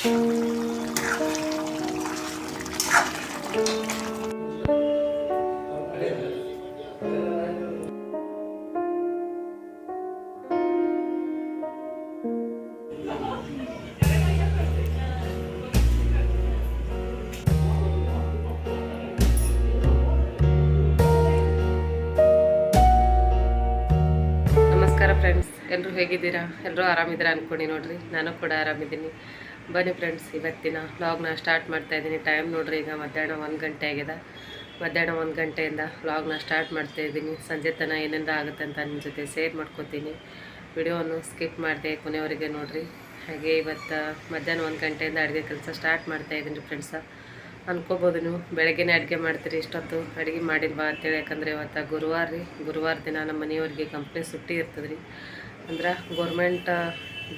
ನಮಸ್ಕಾರ ಫ್ರೆಂಡ್ಸ್ ಎಲ್ಲರೂ ಹೇಗಿದ್ದೀರಾ? ಎಲ್ಲರೂ ಆರಾಮಿದ್ದೀರಾ ಅಂದ್ಕೊಂಡು ನೋಡ್ರಿ. ನಾನು ಕೂಡ ಆರಾಮಿದ್ದೀನಿ. ಬನ್ನಿ ಫ್ರೆಂಡ್ಸ್ ಇವತ್ತಿನ ವ್ಲಾಗ್ನ ಸ್ಟಾರ್ಟ್ ಮಾಡ್ತಾ ಇದ್ದೀನಿ. ಟೈಮ್ ನೋಡ್ರಿ, ಈಗ ಮಧ್ಯಾಹ್ನ ಒಂದು ಗಂಟೆ ಆಗಿದೆ. ಮಧ್ಯಾಹ್ನ ಒಂದು ಗಂಟೆಯಿಂದ ವ್ಲಾಗ್ನ ಸ್ಟಾರ್ಟ್ ಮಾಡ್ತಾ ಇದ್ದೀನಿ. ಸಂಜೆ ತನಕ ಏನೆಲ್ಲ ಆಗುತ್ತೆ ಅಂತ ನಿಮ್ಮ ಜೊತೆ ಶೇರ್ ಮಾಡ್ಕೋತೀನಿ. ವಿಡಿಯೋವನ್ನು ಸ್ಕಿಪ್ ಮಾಡಿದೆ ಕೊನೆಯವರೆಗೆ ನೋಡಿರಿ. ಹಾಗೆ ಇವತ್ತು ಮಧ್ಯಾಹ್ನ ಒಂದು ಗಂಟೆಯಿಂದ ಅಡುಗೆ ಕೆಲಸ ಸ್ಟಾರ್ಟ್ ಮಾಡ್ತಾ ಇದ್ದೀನಿ ಫ್ರೆಂಡ್ಸ ಅಂದ್ಕೋಬೋದು ನೀವು, ಬೆಳಗ್ಗೆನೇ ಅಡುಗೆ ಮಾಡ್ತೀರಿ ಇಷ್ಟೊತ್ತು? ಅಡುಗೆ ಮಾಡಿಲ್ವಾ ಅಂತೇಳಿ, ಯಾಕಂದರೆ ಇವತ್ತು ಗುರುವಾರ ರೀ. ಗುರುವಾರ ದಿನ ನಮ್ಮ ಮನೆಯವ್ರಿಗೆ ಕಂಪ್ನಿ ಸುಟ್ಟಿ ಇರ್ತದೆ ರೀ ಅಂದ್ರೆ ಗೋರ್ಮೆಂಟ್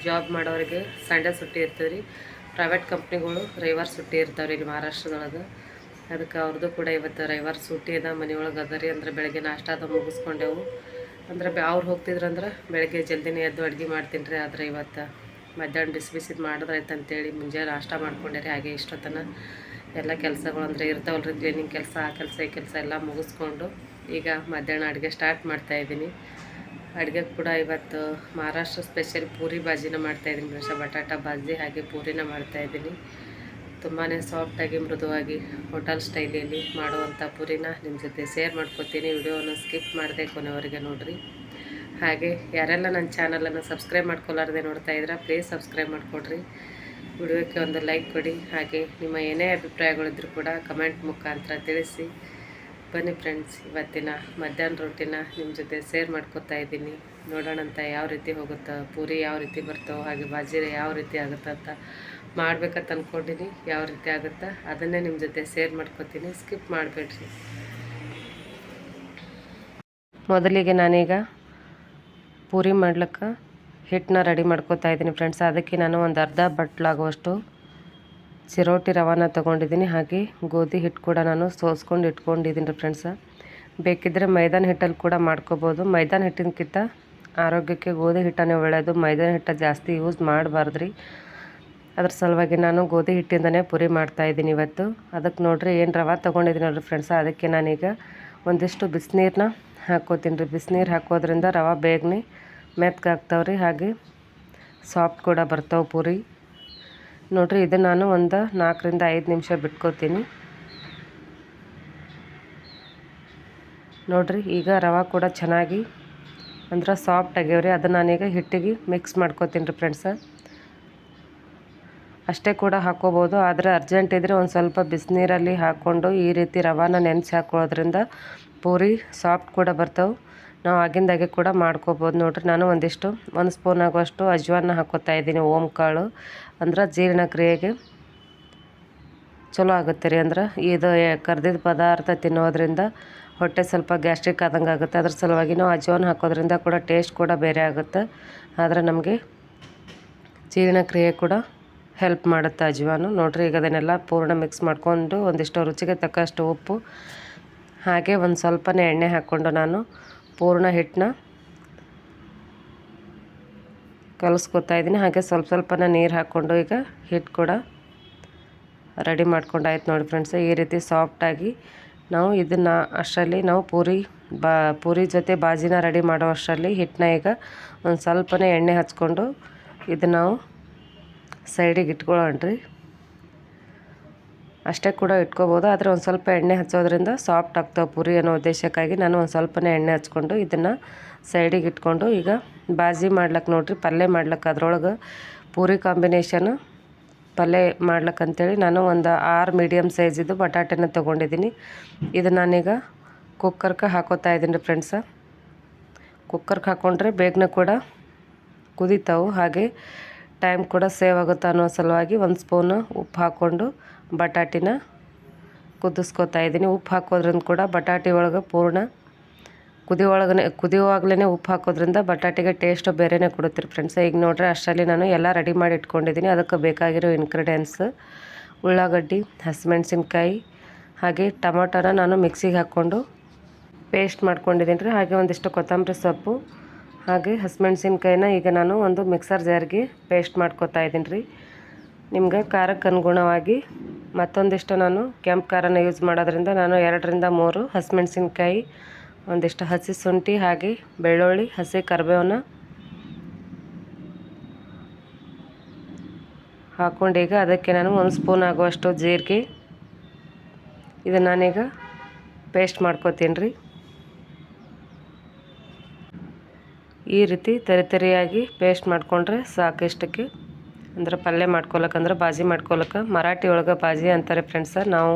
ಜಾಬ್ ಮಾಡೋರಿಗೆ ಸಂಡೇ ಸುಟ್ಟಿ ಇರ್ತದೆ ರೀ ಪ್ರೈವೇಟ್ ಕಂಪ್ನಿಗಳು ರವಿವಾರ ಸುಟ್ಟಿ ಇರ್ತಾವೆ ರೀ ಇಲ್ಲಿ ಮಹಾರಾಷ್ಟ್ರದೊಳಗೆ. ಅದಕ್ಕೆ ಅವ್ರದ್ದು ಕೂಡ ಇವತ್ತು ರವಿವಾರ ಸುಟ್ಟಿ ಅದ, ಮನೆಯೊಳಗೆ ಅದ ರೀ ಅಂದ್ರೆ ಬೆಳಗ್ಗೆ ನಾಷ್ಟ ಅದ ಮುಗಿಸ್ಕೊಂಡೆವು. ಅಂದ್ರೆ ಅವ್ರು ಹೋಗ್ತಿದ್ರಂದ್ರೆ ಬೆಳಗ್ಗೆ ಜಲ್ದಿನೇ ಎದ್ದು ಅಡುಗೆ ಮಾಡ್ತೀನಿ ರೀ ಆದರೆ ಇವತ್ತು ಮಧ್ಯಾಹ್ನ ಬಿಸಿ ಬಿಸಿದು ಮಾಡಿದ್ರಾಯ್ತು ಅಂತೇಳಿ ಮುಂಜಾನೆ ನಾಷ್ಟ ಮಾಡ್ಕೊಂಡೆ ರೀ. ಹಾಗೆ ಇಷ್ಟೊತ್ತನ ಎಲ್ಲ ಕೆಲಸಗಳು ಅಂದರೆ ಇರ್ತಾವಲ್ಲ ರೀ ಕ್ಲೀನಿಂಗ್ ಕೆಲಸ, ಆ ಕೆಲಸ, ಈ ಕೆಲಸ ಎಲ್ಲ ಮುಗಿಸ್ಕೊಂಡು ಈಗ ಮಧ್ಯಾಹ್ನ ಅಡುಗೆ ಸ್ಟಾರ್ಟ್ ಮಾಡ್ತಾ ಇದ್ದೀನಿ ಅಡುಗೆ ಕೂಡ ಇವತ್ತು ಮಹಾರಾಷ್ಟ್ರ ಸ್ಪೆಷಲ್ ಪೂರಿ ಬಾಜಿನ ಮಾಡ್ತಾಯಿದ್ದೀನಿ ಫ್ರೆಂಡ್ಸ್ ಬಟಾಟ ಬಾಜಿ ಹಾಗೆ ಪೂರಿನ ಮಾಡ್ತಾಯಿದ್ದೀನಿ ತುಂಬಾ ಸಾಫ್ಟಾಗಿ ಮೃದುವಾಗಿ ಹೋಟೆಲ್ ಸ್ಟೈಲಲ್ಲಿ ಮಾಡುವಂಥ ಪೂರಿನ ನಿಮ್ಮ ಜೊತೆ ಶೇರ್ ಮಾಡ್ಕೊತೀನಿ. ವಿಡಿಯೋವನ್ನು ಸ್ಕಿಪ್ ಮಾಡದೆ ಕೊನೆವರೆಗೆ ನೋಡಿರಿ. ಹಾಗೆ ಯಾರೆಲ್ಲ ನನ್ನ ಚಾನಲನ್ನು ಸಬ್ಸ್ಕ್ರೈಬ್ ಮಾಡ್ಕೊಲಾರ್ದೆ ನೋಡ್ತಾ ಇದ್ರೆ ಪ್ಲೀಸ್ ಸಬ್ಸ್ಕ್ರೈಬ್ ಮಾಡಿಕೊಡ್ರಿ. ವಿಡಿಯೋಕ್ಕೆ ಒಂದು ಲೈಕ್ ಕೊಡಿ. ಹಾಗೆ ನಿಮ್ಮ ಏನೇ ಅಭಿಪ್ರಾಯಗಳಿದ್ರೂ ಕೂಡ ಕಮೆಂಟ್ ಮುಖಾಂತರ ತಿಳಿಸಿ. ಬನ್ನಿ ಫ್ರೆಂಡ್ಸ್ ಇವತ್ತಿನ ಮಧ್ಯಾಹ್ನ ರೊಟ್ಟಿನ ನಿಮ್ಮ ಜೊತೆ ಶೇರ್ ಮಾಡ್ಕೊತಾ ಇದ್ದೀನಿ. ನೋಡೋಣ ಅಂತ ಯಾವ ರೀತಿ ಹೋಗುತ್ತೋ, ಪೂರಿ ಯಾವ ರೀತಿ ಬರ್ತೋ, ಹಾಗೆ ಬಾಜಿರೆ ಯಾವ ರೀತಿ ಆಗುತ್ತೆ ಅಂತ ಮಾಡ್ಬೇಕಂತ ಅಂದ್ಕೊಂಡಿನಿ ಯಾವ ರೀತಿ ಆಗುತ್ತೆ ಅದನ್ನೇ ನಿಮ್ಮ ಜೊತೆ ಶೇರ್ ಮಾಡ್ಕೊತೀನಿ. ಸ್ಕಿಪ್ ಮಾಡಬೇಡ್ರಿ. ಮೊದಲಿಗೆ ನಾನೀಗ ಪೂರಿ ಮಾಡ್ಲಿಕ್ಕೆ ಹಿಟ್ಟನ್ನ ರೆಡಿ ಮಾಡ್ಕೊತಾ ಇದ್ದೀನಿ ಫ್ರೆಂಡ್ಸ್ ಅದಕ್ಕೆ ನಾನು ಒಂದು ಅರ್ಧ ಬಟ್ಲಾಗುವಷ್ಟು ಚಿರೋಟಿ ರವಾನ ತೊಗೊಂಡಿದ್ದೀನಿ, ಹಾಗೆ ಗೋಧಿ ಹಿಟ್ಟು ಕೂಡ ನಾನು ಸೋಸ್ಕೊಂಡು ಇಟ್ಕೊಂಡಿದ್ದೀನಿ ರೀ ಫ್ರೆಂಡ್ಸ ಬೇಕಿದ್ದರೆ ಮೈದಾನ ಹಿಟ್ಟಲ್ಲಿ ಕೂಡ ಮಾಡ್ಕೋಬೋದು. ಮೈದಾನ ಹಿಟ್ಟಿನಕ್ಕಿಂತ ಆರೋಗ್ಯಕ್ಕೆ ಗೋಧಿ ಹಿಟ್ಟನೇ ಒಳ್ಳೆಯದು ಮೈದಾನ ಹಿಟ್ಟು ಜಾಸ್ತಿ ಯೂಸ್ ಮಾಡಬಾರ್ದು ರೀ ಅದ್ರ ಸಲುವಾಗಿ ನಾನು ಗೋಧಿ ಹಿಟ್ಟಿಂದನೇ ಪುರಿ ಮಾಡ್ತಾಯಿದ್ದೀನಿ ಇವತ್ತು. ಅದಕ್ಕೆ ನೋಡಿರಿ ಏನು ರವೆ ತೊಗೊಂಡಿದ್ದೀನಿ ನೋಡ್ರಿ ಫ್ರೆಂಡ್ಸ ಅದಕ್ಕೆ ನಾನೀಗ ಒಂದಿಷ್ಟು ಬಿಸಿನೀರನ್ನ ಹಾಕೋತೀನಿ ರೀ ಬಿಸಿನೀರು ಹಾಕೋದ್ರಿಂದ ರವೆ ಬೇಗನೆ ಮೆತ್ತಗಾಗ್ತಾವ್ರಿ ಹಾಗೆ ಸಾಫ್ಟ್ ಕೂಡ ಬರ್ತಾವೆ ಪೂರಿ. ನೋಡ್ರಿ, ಇದು ನಾನು ಒಂದು ನಾಲ್ಕರಿಂದ ಐದು ನಿಮಿಷ ಬಿಟ್ಕೋತೀನಿ. ನೋಡ್ರಿ, ಈಗ ರವೆ ಕೂಡ ಚೆನ್ನಾಗಿ ಅಂದ್ರೆ ಸಾಫ್ಟ್ ಆಗ್ಯಾವ್ರಿ. ಅದನ್ನು ನಾನೀಗ ಹಿಟ್ಟಿಗೆ ಮಿಕ್ಸ್ ಮಾಡ್ಕೋತೀನಿ ರೀ ಫ್ರೆಂಡ್ಸ ಅಷ್ಟೇ ಕೂಡ ಹಾಕ್ಕೋಬೋದು ಆದರೆ ಅರ್ಜೆಂಟ್ ಇದ್ದರೆ ಒಂದು ಸ್ವಲ್ಪ ಬಿಸಿನೀರಲ್ಲಿ ಹಾಕ್ಕೊಂಡು ಈ ರೀತಿ ರವಾನ ನೆನೆಸಿ ಹಾಕೊಳ್ಳೋದ್ರಿಂದ ಪೂರಿ ಸಾಫ್ಟ್ ಕೂಡ ಬರ್ತಾವೆ. ನಾವು ಆಗಿಂದಾಗೆ ಕೂಡ ಮಾಡ್ಕೋಬೋದು ನೋಡ್ರಿ. ನಾನು ಒಂದಿಷ್ಟು ಒಂದು ಸ್ಪೂನ್ ಆಗುವಷ್ಟು ಅಜ್ವಾನ ಹಾಕೋತಾ ಇದ್ದೀನಿ ಓಮ್ ಕಾಳು. ಅಂದ್ರೆ ಜೀರ್ಣಕ್ರಿಯೆಗೆ ಚಲೋ ಆಗುತ್ತೆ ರೀ ಅಂದ್ರೆ. ಇದು ಕರ್ದಿದ್ದ ಪದಾರ್ಥ ತಿನ್ನೋದ್ರಿಂದ ಹೊಟ್ಟೆ ಸ್ವಲ್ಪ ಗ್ಯಾಸ್ಟ್ರಿಕ್ ಆದಂಗೆ ಆಗುತ್ತೆ. ಅದ್ರ ಸಲುವಾಗಿ ನಾವು ಅಜ್ವಾನ ಹಾಕೋದ್ರಿಂದ ಕೂಡ ಟೇಸ್ಟ್ ಕೂಡ ಬೇರೆ ಆಗುತ್ತೆ. ಆದರೆ ನಮಗೆ ಜೀರ್ಣಕ್ರಿಯೆ ಕೂಡ ಹೆಲ್ಪ್ ಮಾಡುತ್ತೆ ಅಜ್ವಾನು. ನೋಡ್ರಿ ಈಗ ಅದನ್ನೆಲ್ಲ ಪೂರ್ಣ ಮಿಕ್ಸ್ ಮಾಡ್ಕೊಂಡು ಒಂದಿಷ್ಟು ರುಚಿಗೆ ತಕ್ಕಷ್ಟು ಉಪ್ಪು ಹಾಗೆ ಒಂದು ಸ್ವಲ್ಪನೇ ಎಣ್ಣೆ ಹಾಕ್ಕೊಂಡು ನಾನು ಪೂರ್ಣ ಹಿಟ್ಟನ್ನ ಕಲಸ್ಕೊತಾ ಇದ್ದೀನಿ. ಹಾಗೆ ಸ್ವಲ್ಪ ಸ್ವಲ್ಪನ ನೀರು ಹಾಕ್ಕೊಂಡು ಈಗ ಹಿಟ್ಟು ಕೂಡ ರೆಡಿ ಮಾಡ್ಕೊಂಡಾಯ್ತು ನೋಡಿ ಫ್ರೆಂಡ್ಸ್ ಈ ರೀತಿ ಸಾಫ್ಟಾಗಿ ನಾವು ಇದನ್ನು ಅಷ್ಟರಲ್ಲಿ ನಾವು ಪೂರಿ ಬಾ, ಪೂರಿ ಜೊತೆ ಬಾಜಿನ ರೆಡಿ ಮಾಡೋ ಅಷ್ಟರಲ್ಲಿ ಹಿಟ್ಟನ್ನ ಈಗ ಒಂದು ಸ್ವಲ್ಪನೇ ಎಣ್ಣೆ ಹಚ್ಕೊಂಡು ಇದನ್ನ ನಾವು ಸೈಡಿಗೆ ಇಟ್ಕೊಳ್ಳೋಣ ರೀ ಅಷ್ಟೇ ಕೂಡ ಇಟ್ಕೋಬೋದು. ಆದರೆ ಒಂದು ಸ್ವಲ್ಪ ಎಣ್ಣೆ ಹಚ್ಚೋದ್ರಿಂದ ಸಾಫ್ಟ್ ಆಗ್ತಾವೆ ಪೂರಿ ಅನ್ನೋ ಉದ್ದೇಶಕ್ಕಾಗಿ ನಾನು ಒಂದು ಸ್ವಲ್ಪನೇ ಎಣ್ಣೆ ಹಚ್ಕೊಂಡು ಇದನ್ನು ಸೈಡಿಗೆ ಇಟ್ಕೊಂಡು ಈಗ ಬಾಜಿ ಮಾಡ್ಲಕ್ಕೆ ನೋಡ್ರಿ ಪಲ್ಯ ಮಾಡ್ಲಕ್ಕೆ ಅದ್ರೊಳಗೆ ಪೂರಿ ಕಾಂಬಿನೇಷನ್ ಪಲ್ಯ ಮಾಡ್ಲಕ್ಕೆ ಅಂತೇಳಿ ನಾನು ಒಂದು ಆರು ಮೀಡಿಯಮ್ ಸೈಜಿದ್ದು ಬಟಾಟೆನ ತೊಗೊಂಡಿದ್ದೀನಿ ಇದು ನಾನೀಗ ಕುಕ್ಕರ್ಗೆ ಹಾಕೋತಾ ಇದ್ದೀನಿ ರೀ ಫ್ರೆಂಡ್ಸ ಕುಕ್ಕರ್ಗೆ ಹಾಕ್ಕೊಂಡ್ರೆ ಬೇಗನೆ ಕೂಡ ಕುದೀತಾವು. ಹಾಗೆ ಟೈಮ್ ಕೂಡ ಸೇವ್ ಆಗುತ್ತೆ ಅನ್ನೋ ಸಲುವಾಗಿ ಒಂದು ಸ್ಪೂನು ಉಪ್ಪು ಹಾಕ್ಕೊಂಡು ಬಟಾಟಿನ ಕುದಿಸ್ಕೊತಾ ಇದ್ದೀನಿ. ಉಪ್ಪು ಹಾಕೋದ್ರಿಂದ ಕೂಡ ಬಟಾಟಿ ಒಳಗೆ ಪೂರ್ಣ ಕುದಿ ಒಳಗನೆ ಕುದಿಯುವಾಗಲೇ ಉಪ್ಪು ಹಾಕೋದ್ರಿಂದ ಬಟಾಟಿಗೆ ಟೇಸ್ಟು ಬೇರೆನೇ ಕೊಡುತ್ತೆ ಫ್ರೆಂಡ್ಸ್ ಈಗ ನೋಡ್ರಿ ಅಷ್ಟರಲ್ಲಿ ನಾನು ಎಲ್ಲ ರೆಡಿ ಮಾಡಿ ಇಟ್ಕೊಂಡಿದ್ದೀನಿ. ಅದಕ್ಕೆ ಬೇಕಾಗಿರೋ ಇಂಗ್ರೀಡಿಯೆಂಟ್ಸ್ ಉಳ್ಳಾಗಡ್ಡಿ, ಹಸಿಮೆಣ್ಸಿನ್ಕಾಯಿ, ಹಾಗೆ ಟೊಮೊಟೊನ ನಾನು ಮಿಕ್ಸಿಗೆ ಹಾಕ್ಕೊಂಡು ಪೇಸ್ಟ್ ಮಾಡ್ಕೊಂಡಿದ್ದೀನಿ ರೀ. ಹಾಗೆ ಒಂದಿಷ್ಟು ಕೊತ್ತಂಬರಿ ಸೊಪ್ಪು, ಹಾಗೆ ಹಸಿಮೆಣ್ಸಿನ್ಕಾಯಿನ ಈಗ ನಾನು ಒಂದು ಮಿಕ್ಸರ್ ಜಾರ್ಗೆ ಪೇಸ್ಟ್ ಮಾಡ್ಕೊತಾ ಇದ್ದೀನಿ ರೀ. ನಿಮ್ಗೆ ಖಾರಕ್ಕೆ ಅನುಗುಣವಾಗಿ ಮತ್ತೊಂದಿಷ್ಟು ನಾನು ಕೆಂಪು ಖಾರನ ಯೂಸ್ ಮಾಡೋದ್ರಿಂದ ನಾನು ಎರಡರಿಂದ ಮೂರು ಹಸಿಮೆಣ್ಸಿನ್ಕಾಯಿ, ಒಂದಿಷ್ಟು ಹಸಿ ಶುಂಠಿ ಹಾಗೆ ಬೆಳ್ಳುಳ್ಳಿ, ಹಸಿ ಕರಿಬೇವನ್ನ ಹಾಕ್ಕೊಂಡೀಗ ಅದಕ್ಕೆ ನಾನು ಒಂದು ಸ್ಪೂನ್ ಆಗುವಷ್ಟು ಜೀರಿಗೆ. ಇದು ನಾನೀಗ ಪೇಸ್ಟ್ ಮಾಡ್ಕೋತೀನಿ ರೀ ಈ ರೀತಿ ತರಿತರಿಯಾಗಿ ಪೇಸ್ಟ್ ಮಾಡಿಕೊಂಡ್ರೆ ಸಾಕಿಷ್ಟಕ್ಕೆ ಅಂದ್ರೆ ಪಲ್ಯ ಮಾಡ್ಕೊಳಕ್ಕಂದ್ರೆ ಬಾಜಿ ಮಾಡ್ಕೊಳಕ್ಕೆ ಮರಾಠಿ ಒಳಗೆ ಬಾಜಿ ಅಂತಾರೆ ಫ್ರೆಂಡ್ಸ ನಾವು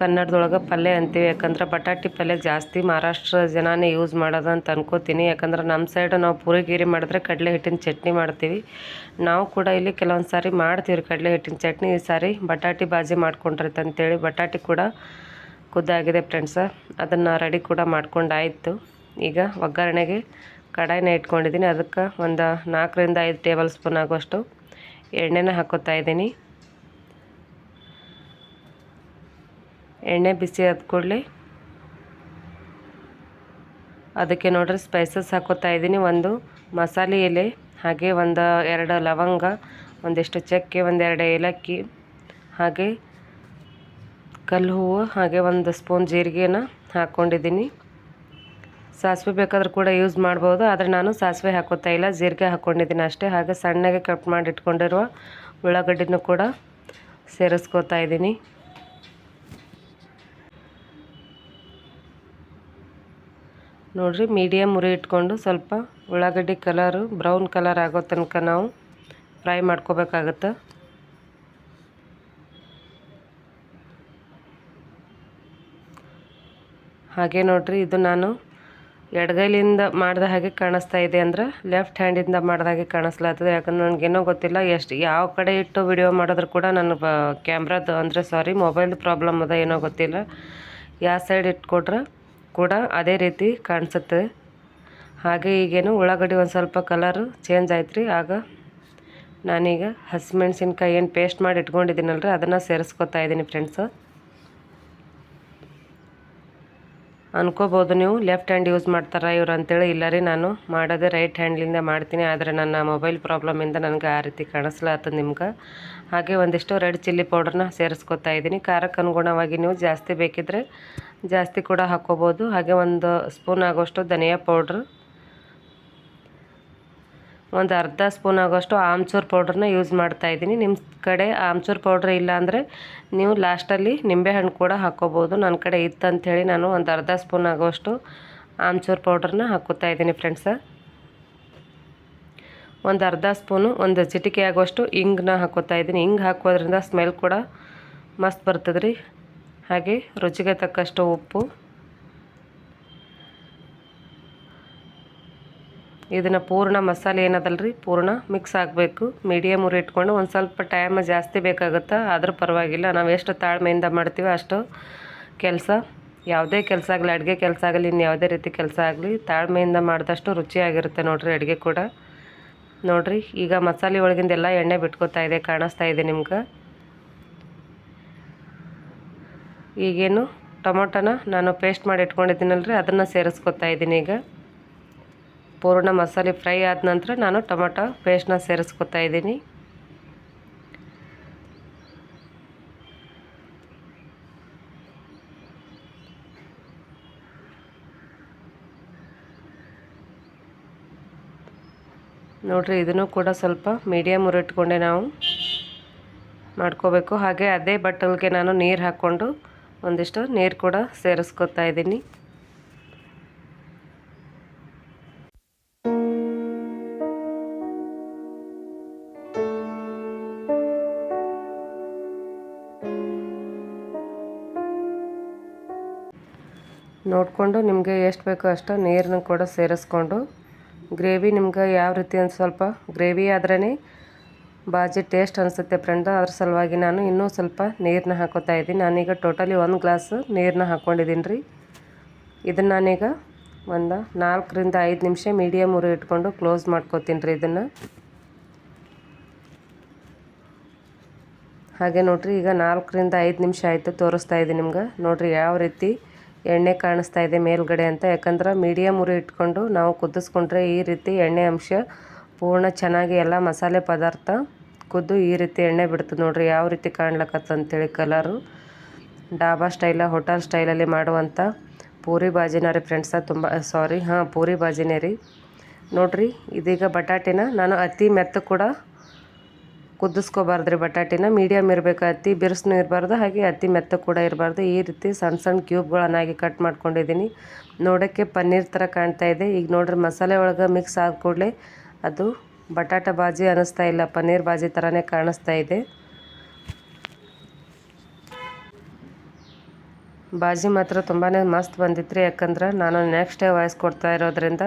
ಕನ್ನಡದೊಳಗೆ ಪಲ್ಯ ಅಂತೀವಿ. ಯಾಕಂದ್ರೆ ಬಟಾಟಿ ಪಲ್ಯ ಜಾಸ್ತಿ ಮಹಾರಾಷ್ಟ್ರ ಜನನೇ ಯೂಸ್ ಮಾಡೋದು ಅಂತ ಅನ್ಕೋತೀನಿ. ಯಾಕಂದ್ರೆ ನಮ್ಮ ಸೈಡ್ ನಾವು ಪೂರಿಗೀರಿ ಮಾಡಿದ್ರೆ ಕಡಲೆ ಹಿಟ್ಟಿನ ಚಟ್ನಿ ಮಾಡ್ತೀವಿ. ನಾವು ಕೂಡ ಇಲ್ಲಿ ಕೆಲವೊಂದು ಸಾರಿ ಮಾಡ್ತೀವಿ ಕಡಲೆ ಹಿಟ್ಟಿನ ಚಟ್ನಿ. ಈ ಸಾರಿ ಬಟಾಟಿ ಬಾಜಿ ಮಾಡ್ಕೊಂಡ್ರೈತೆ ಅಂತೇಳಿ. ಬಟಾಟಿ ಕೂಡ ಕುದ್ದಾಗಿದೆ ಫ್ರೆಂಡ್ಸ ಅದನ್ನು ರೆಡಿ ಕೂಡ ಮಾಡ್ಕೊಂಡಾಯಿತು. ಈಗ ಒಗ್ಗರಣೆಗೆ ಕಡಾಯಿನ ಇಟ್ಕೊಂಡಿದ್ದೀನಿ ಅದಕ್ಕೆ ಒಂದು ನಾಲ್ಕರಿಂದ ಐದು ಟೇಬಲ್ ಸ್ಪೂನ್ ಆಗುವಷ್ಟು ಎಣ್ಣೆನ ಹಾಕೋತಾ ಇದ್ದೀನಿ. ಎಣ್ಣೆ ಬಿಸಿ ಆದ ಕೂಡಲೇ ಅದಕ್ಕೆ ನೋಡ್ರಿ ಸ್ಪೈಸಸ್ ಹಾಕೋತಾ ಇದ್ದೀನಿ. ಒಂದು ಮಸಾಲೆ ಎಲೆ, ಹಾಗೆ ಒಂದು ಎರಡು ಲವಂಗ, ಒಂದಿಷ್ಟು ಚಕ್ಕೆ ಒಂದೆರಡು ಏಲಕ್ಕಿ, ಹಾಗೆ ಕಲ್ಲು ಹೂವು, ಹಾಗೆ ಒಂದು ಸ್ಪೂನ್ ಜೀರಿಗೆನ ಹಾಕ್ಕೊಂಡಿದ್ದೀನಿ ಸಾಸಿವೆ ಬೇಕಾದರೂ ಕೂಡ ಯೂಸ್ ಮಾಡ್ಬೋದು. ಆದರೆ ನಾನು ಸಾಸಿವೆ ಹಾಕೋತಾ ಇಲ್ಲ. ಜೀರಿಗೆ ಹಾಕ್ಕೊಂಡಿದ್ದೀನಿ ಅಷ್ಟೇ. ಹಾಗೆ ಸಣ್ಣಗೆ ಕಟ್ ಮಾಡಿ ಇಟ್ಕೊಂಡಿರುವ ಉಳ್ಳಾಗಡ್ಡಿನೂ ಕೂಡ ಸೇರಿಸ್ಕೋತಾ ಇದ್ದೀನಿ. ನೋಡಿರಿ ಮೀಡಿಯಮ್ ಉರಿ ಇಟ್ಕೊಂಡು ಸ್ವಲ್ಪ ಉಳ್ಳಾಗಡ್ಡಿ ಕಲರು ಬ್ರೌನ್ ಕಲರ್ ಆಗೋ ತನಕ ನಾವು ಫ್ರೈ ಮಾಡ್ಕೋಬೇಕಾಗತ್ತೆ. ಹಾಗೆ ನೋಡಿರಿ, ಇದು ನಾನು ಎಡಗೈಲಿಂದ ಮಾಡಿದ ಹಾಗೆ ಕಾಣಿಸ್ತಾ ಇದೆ ಅಂದ್ರೆ ಲೆಫ್ಟ್ ಹ್ಯಾಂಡಿಂದ ಮಾಡಿದ ಹಾಗೆ ಕಾಣಿಸ್ಲಾತದೆ ಯಾಕಂದ್ರೆ ನನಗೇನೋ ಗೊತ್ತಿಲ್ಲ, ಎಷ್ಟು ಯಾವ ಕಡೆ ಇಟ್ಟು ವಿಡಿಯೋ ಮಾಡಿದ್ರು ಕೂಡ ನನ್ನ ಬ ಕ್ಯಾಮ್ರಾದು ಅಂದರೆ ಸಾರಿ ಮೊಬೈಲ್ದು ಪ್ರಾಬ್ಲಮ್ ಅದ, ಏನೋ ಗೊತ್ತಿಲ್ಲ. ಯಾವ ಸೈಡ್ ಇಟ್ಕೊಟ್ರೆ ಕೂಡ ಅದೇ ರೀತಿ ಕಾಣಿಸುತ್ತೆ. ಹಾಗೆ ಈಗೇನು ಉಳ್ಳಾಗಡ್ಡಿ ಒಂದು ಸ್ವಲ್ಪ ಕಲರು ಚೇಂಜ್ ಆಯ್ತು ರೀ ಆಗ ನಾನೀಗ ಹಸಿಮೆಣ್ಸಿನ್ಕಾಯಿ ಏನು ಪೇಸ್ಟ್ ಮಾಡಿ ಇಟ್ಕೊಂಡಿದ್ದೀನಲ್ರಿ, ಅದನ್ನು ಸೇರಿಸ್ಕೊತಾ ಇದ್ದೀನಿ ಫ್ರೆಂಡ್ಸು ಅನ್ಕೋಬೋದು ನೀವು. ಲೆಫ್ಟ್ ಹ್ಯಾಂಡ್ ಯೂಸ್ ಮಾಡ್ತಾರೆ ಇವ್ರು ಅಂತೇಳಿ ಇಲ್ಲ ರೀ ನಾನು. ಮಾಡೋದೇ ರೈಟ್ ಹ್ಯಾಂಡ್ಲಿಂದ ಮಾಡ್ತೀನಿ. ಆದರೆ ನನ್ನ ಮೊಬೈಲ್ ಪ್ರಾಬ್ಲಮಿಂದ ನನಗೆ ಆ ರೀತಿ ಕಾಣಿಸ್ಲಾತದ ನಿಮ್ಗೆ. ಹಾಗೆ ಒಂದಿಷ್ಟು ರೆಡ್ ಚಿಲ್ಲಿ ಪೌಡ್ರನ್ನ ಸೇರಿಸ್ಕೊತಾ ಇದ್ದೀನಿ. ಖಾರಕ್ಕೆ ಅನುಗುಣವಾಗಿ ನೀವು ಜಾಸ್ತಿ ಬೇಕಿದ್ರೆ ಜಾಸ್ತಿ ಕೂಡ ಹಾಕ್ಕೋಬೋದು ಹಾಗೆ ಒಂದು ಸ್ಪೂನ್ ಆಗೋಷ್ಟು ಧನಿಯಾ ಪೌಡ್ರ್ ಒಂದು ಅರ್ಧ ಸ್ಪೂನ್ ಆಗೋಷ್ಟು ಆಮ್ಚೂರು ಪೌಡ್ರನ್ನ ಯೂಸ್ ಮಾಡ್ತಾ ಇದ್ದೀನಿ. ನಿಮ್ಮ ಕಡೆ ಆಮ್ಚೂರು ಪೌಡ್ರ್ ಇಲ್ಲ ಅಂದರೆ ನೀವು ಲಾಸ್ಟಲ್ಲಿ ನಿಂಬೆಹಣ್ಣು ಕೂಡ ಹಾಕ್ಕೋಬೋದು ನನ್ನ ಕಡೆ ಇತ್ತು ಅಂಥೇಳಿ ನಾನು ಒಂದು ಅರ್ಧ ಸ್ಪೂನ್ ಆಗೋಷ್ಟು ಆಮ್ಚೂರು ಪೌಡ್ರನ್ನ ಹಾಕೋತಾ ಇದ್ದೀನಿ ಫ್ರೆಂಡ್ಸ. ಒಂದು ಅರ್ಧ ಸ್ಪೂನು ಒಂದು ಚಿಟಿಕೆ ಆಗೋಷ್ಟು ಹಿಂಗನ್ನ ಹಾಕೋತಾ ಇದ್ದೀನಿ. ಹಿಂಗೆ ಹಾಕೋದ್ರಿಂದ ಸ್ಮೆಲ್ ಕೂಡ ಮಸ್ತ್ ಬರ್ತದೆ ರೀ ಹಾಗೆ ರುಚಿಗೆ ತಕ್ಕಷ್ಟು ಉಪ್ಪು. ಇದನ್ನು ಪೂರ್ಣ ಮಸಾಲೆ ಏನದಲ್ಲ ರೀ ಪೂರ್ಣ ಮಿಕ್ಸ್ ಆಗಬೇಕು. ಮೀಡಿಯಮ್ ಉರಿ ಇಟ್ಕೊಂಡು ಒಂದು ಸ್ವಲ್ಪ ಟೈಮ್ ಜಾಸ್ತಿ ಬೇಕಾಗುತ್ತೆ? ಆದರೂ ಪರವಾಗಿಲ್ಲ. ನಾವು ಎಷ್ಟು ತಾಳ್ಮೆಯಿಂದ ಮಾಡ್ತೀವಿ ಅಷ್ಟು ಕೆಲಸ, ಯಾವುದೇ ಕೆಲಸ ಆಗಲಿ, ಅಡುಗೆ ಕೆಲಸ ಆಗಲಿ ಇನ್ನು ಯಾವುದೇ ರೀತಿ ಕೆಲಸ ಆಗಲಿ, ತಾಳ್ಮೆಯಿಂದ ಮಾಡಿದಷ್ಟು ರುಚಿಯಾಗಿರುತ್ತೆ ನೋಡಿರಿ ಅಡುಗೆ ಕೂಡ. ನೋಡಿರಿ, ಈಗ ಮಸಾಲೆ ಒಳಗಿಂದೆಲ್ಲ ಎಣ್ಣೆ ಬಿಟ್ಕೋತಾ ಇದೆ, ಕಾಣಿಸ್ತಾ ಇದೆ ನಿಮ್ಗೆ. ಈಗೇನು ಟೊಮೊಟೊನ ನಾನು ಪೇಸ್ಟ್ ಮಾಡಿ ಇಟ್ಕೊಂಡಿದ್ದೀನಲ್ರಿ, ಅದನ್ನು ಸೇರಿಸ್ಕೊತಾ ಇದ್ದೀನಿ ಈಗ. ಪೂರ್ಣ ಮಸಾಲೆ ಫ್ರೈ ಆದ ನಂತರ ನಾನು ಟೊಮೆಟೊ ಪೇಸ್ಟ್ನ ಸೇರಿಸ್ಕೊತಾ ಇದ್ದೀನಿ. ನೋಡಿರಿ, ಇದನ್ನು ಕೂಡ ಸ್ವಲ್ಪ ಮೀಡಿಯಮ್ ಉರಿಟ್ಕೊಂಡೆ ನಾವು ಮಾಡ್ಕೋಬೇಕು. ಹಾಗೆ ಅದೇ ಬಟ್ಟಲ್ಗೆ ನಾನು ನೀರು ಹಾಕ್ಕೊಂಡು ಒಂದಿಷ್ಟು ನೀರು ಕೂಡ ಸೇರಿಸ್ಕೊತಾ ಇದ್ದೀನಿ. ನೋಡಿಕೊಂಡು ನಿಮಗೆ ಎಷ್ಟು ಬೇಕೋ ಅಷ್ಟು ನೀರನ್ನು ಕೂಡ ಸೇರಿಸ್ಕೊಂಡು ಗ್ರೇವಿ ನಿಮ್ಗೆ ಯಾವ ರೀತಿ ಅಂತ ಸ್ವಲ್ಪ ಗ್ರೇವಿ ಆದ್ರೇ ಬಾಜಿ ಟೇಸ್ಟ್ ಅನಿಸುತ್ತೆ ಫ್ರೆಂಡ್, ಅದ್ರ ಸಲುವಾಗಿ ನಾನು ಇನ್ನೂ ಸ್ವಲ್ಪ ನೀರನ್ನ ಹಾಕೋತಾ ಇದ್ದೀನಿ. ನಾನೀಗ ಟೋಟಲಿ ಒಂದು ಗ್ಲಾಸ್ ನೀರನ್ನ ಹಾಕ್ಕೊಂಡಿದ್ದೀನಿ ರೀ. ಇದನ್ನು ನಾನೀಗ ಒಂದು ನಾಲ್ಕರಿಂದ ಐದು ನಿಮಿಷ ಮೀಡಿಯಮ್ ಉರಿ ಇಟ್ಕೊಂಡು ಕ್ಲೋಸ್ ಮಾಡ್ಕೋತೀನಿ ರೀ ಇದನ್ನು. ಹಾಗೆ ನೋಡಿರಿ, ಈಗ ನಾಲ್ಕರಿಂದ ಐದು ನಿಮಿಷ ಆಯಿತು ತೋರಿಸ್ತಾ ಇದ್ದೀನಿ ನಿಮ್ಗೆ. ನೋಡಿರಿ ಯಾವ ರೀತಿ ಎಣ್ಣೆ ಕಾಣಿಸ್ತಾ ಇದೆ ಮೇಲ್ಗಡೆ ಅಂತ. ಯಾಕಂದ್ರೆ ಮೀಡಿಯಮ್ ಉರಿ ಇಟ್ಕೊಂಡು ನಾವು ಕುದಿಸ್ಕೊಂಡ್ರೆ ಈ ರೀತಿ ಎಣ್ಣೆ ಅಂಶ ಪೂರ್ಣ ಚೆನ್ನಾಗಿ ಎಲ್ಲ ಮಸಾಲೆ ಪದಾರ್ಥ ಕುದ್ದು ಈ ರೀತಿ ಎಣ್ಣೆ ಬಿಡ್ತದೆ ನೋಡ್ರಿ. ಯಾವ ರೀತಿ ಕಾಣ್ಲಕತ್ತ ಅಂತೇಳಿ ಕಲರು ಡಾಬಾ ಸ್ಟೈಲ ಹೋಟೆಲ್ ಸ್ಟೈಲಲ್ಲಿ ಮಾಡುವಂಥ ಪೂರಿ ಬಾಜಿನ ರೀ ಫ್ರೆಂಡ್ಸ ತುಂಬ ಸಾರಿ ಹಾಂ, ಪೂರಿ ಬಾಜಿನೇ ರೀ. ನೋಡ್ರಿ, ಇದೀಗ ಬಟಾಟಿನ ನಾನು ಅತಿ ಮೆತ್ತ ಕೂಡ ಕುದಿಸ್ಕೋಬಾರ್ದು ರೀ ಬಟಾಟಿನ. ಮೀಡಿಯಮ್ ಇರಬೇಕು ಅತಿ ಬಿರುಸ್ನೂ ಇರಬಾರ್ದು, ಹಾಗೆ ಅತಿ ಮೆತ್ತ ಕೂಡ ಇರಬಾರ್ದು. ಈ ರೀತಿ ಸಣ್ಣ ಸಣ್ಣ ಕ್ಯೂಬ್ಗಳನ್ನಾಗಿ ಕಟ್ ಮಾಡ್ಕೊಂಡಿದ್ದೀನಿ. ನೋಡೋಕ್ಕೆ ಪನ್ನೀರ್ ಥರ ಕಾಣ್ತಾ ಇದೆ. ಈಗ ನೋಡ್ರಿ ಮಸಾಲೆ ಒಳಗೆ ಮಿಕ್ಸ್ ಆದ ಕೂಡಲೇ ಅದು ಬಟಾಟ ಬಾಜಿ ಅನ್ನಿಸ್ತಾ ಇಲ್ಲ. ಪನ್ನೀರ್ ಬಾಜಿ ಥರನೇ ಕಾಣಿಸ್ತಾ ಇದೆ. ಬಾಜಿ ಮಾತ್ರ ತುಂಬಾ ಮಸ್ತ್ ಬಂದಿತ್ತು ರೀ ಯಾಕಂದ್ರೆ ನಾನು ನೆಕ್ಸ್ಟ್ ಡೇ ವಾಯ್ಸ್ ಕೊಡ್ತಾ ಇರೋದ್ರಿಂದ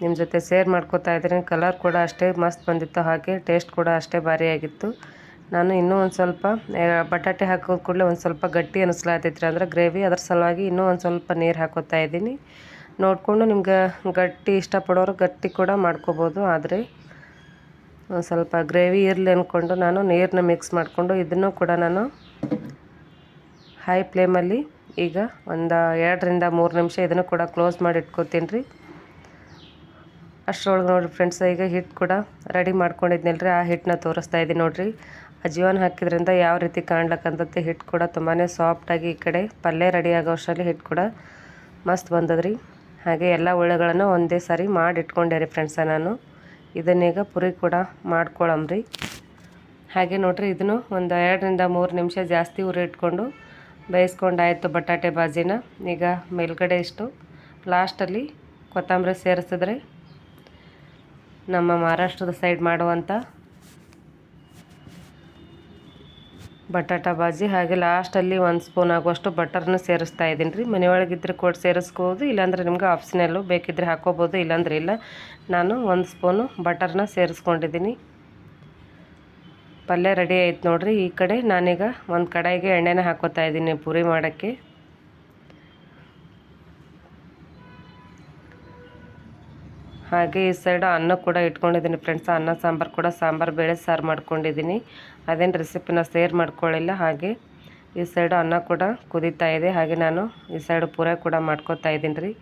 ನಿಮ್ಮ ಜೊತೆ ಶೇರ್ ಮಾಡ್ಕೋತಾ ಇದ್ದೀನಿ. ಕಲರ್ ಕೂಡ ಅಷ್ಟೇ ಮಸ್ತ್ ಬಂದಿತ್ತು. ಹಾಗೆ ಟೇಸ್ಟ್ ಕೂಡ ಅಷ್ಟೇ ಭಾರಿಯಾಗಿತ್ತು ನಾನು ಇನ್ನೂ ಒಂದು ಸ್ವಲ್ಪ ಬಟಾಟೆ ಹಾಕೋದು ಕೂಡಲೇ ಒಂದು ಸ್ವಲ್ಪ ಗಟ್ಟಿ ಅನಿಸ್ಲಾತೈತ್ರಿ. ಅಂದರೆ ಗ್ರೇವಿ ಅದ್ರ ಸಲುವಾಗಿ ಇನ್ನೂ ಒಂದು ಸ್ವಲ್ಪ ನೀರು ಹಾಕೋತಾ ಇದ್ದೀನಿ. ನೋಡಿಕೊಂಡು ನಿಮ್ಗೆ ಗಟ್ಟಿ ಇಷ್ಟಪಡೋರು ಗಟ್ಟಿ ಕೂಡ ಮಾಡ್ಕೋಬೋದು. ಆದರೆ ಒಂದು ಸ್ವಲ್ಪ ಗ್ರೇವಿ ಇರಲಿ ಅಂದ್ಕೊಂಡು ನಾನು ನೀರನ್ನ ಮಿಕ್ಸ್ ಮಾಡಿಕೊಂಡು ಇದನ್ನು ಕೂಡ ನಾನು ಹೈ ಫ್ಲೇಮಲ್ಲಿ ಈಗ ಒಂದು ಎರಡರಿಂದ ಮೂರು ನಿಮಿಷ ಇದನ್ನು ಕೂಡ ಕ್ಲೋಸ್ ಮಾಡಿ ಇಟ್ಕೋತೀನಿ ರೀ. ಅಷ್ಟರೊಳಗೆ ನೋಡಿರಿ ಫ್ರೆಂಡ್ಸ್ ಈಗ ಹಿಟ್ಟು ಕೂಡ ರೆಡಿ ಮಾಡ್ಕೊಂಡಿದ್ನಲ್ಲ ರೀ ಆ ಹಿಟ್ಟನ್ನ ತೋರಿಸ್ತಾ ಇದ್ದೀನಿ ನೋಡಿರಿ. ಅಜೀವನ್ ಹಾಕಿದ್ರಿಂದ ಯಾವ ರೀತಿ ಕಾಣ್ಲಕ್ಕಂತತ್ತೆ ಹಿಟ್ಟು ಕೂಡ ತುಂಬಾ ಸಾಫ್ಟಾಗಿ ಈ ಕಡೆ ಪಲ್ಯ ರೆಡಿ ಆಗೋ ಅಷ್ಟರಲ್ಲಿ ಹಿಟ್ಟು ಕೂಡ ಮಸ್ತ್ ಬಂದದ್ರಿ. ಹಾಗೆ ಎಲ್ಲ ಉಳ್ಳೆಗಳನ್ನು ಒಂದೇ ಸಾರಿ ಮಾಡಿ ಇಟ್ಕೊಂಡೆ ರೀ ಫ್ರೆಂಡ್ಸ ನಾನು. ಇದನ್ನೀಗ ಪುರಿ ಕೂಡ ಮಾಡ್ಕೊಳಮ್ರಿ ಹಾಗೆ ನೋಡಿರಿ, ಇದನ್ನು ಒಂದು ಎರಡರಿಂದ ಮೂರು ನಿಮಿಷ ಜಾಸ್ತಿ ಉರಿ ಇಟ್ಕೊಂಡು ಬೇಯಿಸ್ಕೊಂಡಾಯಿತು ಬಟಾಟೆ ಬಾಜಿನ. ಈಗ ಮೇಲ್ಗಡೆ ಇಷ್ಟು. ಲಾಸ್ಟಲ್ಲಿ ಕೊತ್ತಂಬರಿ ಸೇರಿಸಿದ್ರೆ ನಮ್ಮ ಮಹಾರಾಷ್ಟ್ರದ ಸೈಡ್ ಮಾಡುವಂಥ ಬಟಾಟ ಬಾಜಿ. ಹಾಗೆ ಲಾಸ್ಟಲ್ಲಿ ಒಂದು ಸ್ಪೂನ್ ಆಗುವಷ್ಟು ಬಟರ್ನ ಸೇರಿಸ್ತಾ ಇದ್ದೀನಿ ರೀ. ಮನೆಯೊಳಗಿದ್ರೆ ಕೊಟ್ಟು ಸೇರಿಸ್ಕೋಬೋದು ಇಲ್ಲಾಂದ್ರೆ ನಿಮ್ಗೆ ಆಪ್ಷನಲ್ಲು ಬೇಕಿದ್ರೆ ಹಾಕೋಬೋದು ಇಲ್ಲಾಂದ್ರೆ ಇಲ್ಲ. ನಾನು ಒಂದು ಸ್ಪೂನು ಬಟರ್ನ ಸೇರಿಸ್ಕೊಂಡಿದ್ದೀನಿ. ಪಲ್ಯ ರೆಡಿ ಆಯ್ತು ನೋಡಿರಿ. ಈ ಕಡೆ ನಾನೀಗ ಒಂದು ಕಡಾಯಿಗೆ ಎಣ್ಣೆನ ಹಾಕೋತಾ ಇದ್ದೀನಿ ಪೂರಿ ಮಾಡೋಕ್ಕೆ. ಹಾಗೆ ಈ ಸೈಡ್ ಅನ್ನ ಕೂಡ ಇಟ್ಕೊಂಡಿದ್ದೀನಿ ಫ್ರೆಂಡ್ಸ್ ಅನ್ನ, ಸಾಂಬಾರು ಕೂಡ, ಸಾಂಬಾರು, ಬೇಳೆ, ಸಾರು ಮಾಡ್ಕೊಂಡಿದ್ದೀನಿ. ಅದೇನು ರೆಸಿಪಿನ ಸೇರ್ ಮಾಡ್ಕೊಳ್ಳಿಲ್ಲ. ಹಾಗೆ ಈ ಸೈಡು ಅನ್ನ ಕೂಡ ಕುದೀತಾ ಇದೆ. ಹಾಗೆ ನಾನು ಈ ಸೈಡು ಪೂರ ಕೂಡ ಮಾಡ್ಕೋತಾ ಇದ್ದೀನಿ ರೀ.